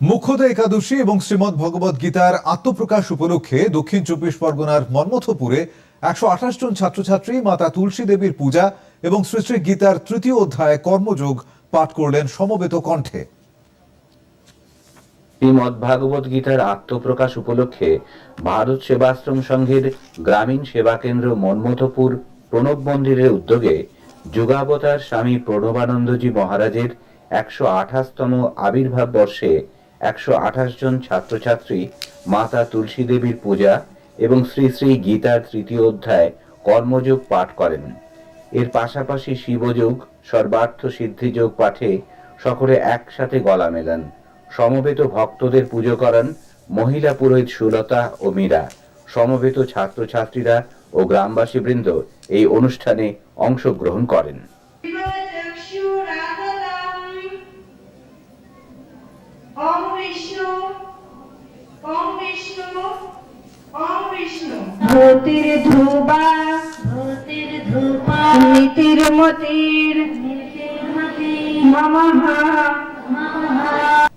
মুখ্যদা একাদশী এবং শ্রীমদ ভগবদ গীতার আত্মপ্রকাশ উপলক্ষে দক্ষিণ চব্বিশ পরগনার মন্মথপুরে একশো আঠাশ জন ছাত্রছাত্রী, মাতা তুলসী দেবীর পূজা এবং শ্রী শ্রী গীতার তৃতীয় অধ্যায় কর্মযোগ পাঠ করলেন সমবেত কণ্ঠে। শ্রীমদ ভাগবত গীতার আত্মপ্রকাশ উপলক্ষে ভারত সেবাশ্রম সংঘের গ্রামীণ সেবা কেন্দ্র মন্মথপুর প্রণব মন্দিরের উদ্যোগে যুগাবতার স্বামী প্রণবানন্দজি মহারাজের একশো আঠাশতম আবির্ভাব বর্ষে একশো আঠাশ জন ছাত্রছাত্রী মাতা তুলসী দেবীর পূজা এবং শ্রী শ্রী গীতার তৃতীয় অধ্যায় কর্মযোগ পাঠ করেন। এর পাশাপাশি শিবযোগ, সর্বার্থ সিদ্ধিযোগ পাঠে সকলে একসাথে গলা মেলান। সমবেত ভক্তদের পুজো করান মহিলা পুরোহিত সুলতা ও মীরা। সমবেত ছাত্রছাত্রীরা ও গ্রামবাসীবৃন্দ এই অনুষ্ঠানে অংশগ্রহণ করেন। বিষ্ণু ওম বিষ্ণু ওম বিষ্ণু ধূতির ধ্রুবা ধূতির ধূপা নীতির মতির নীতির্মতি নমঃ নমঃ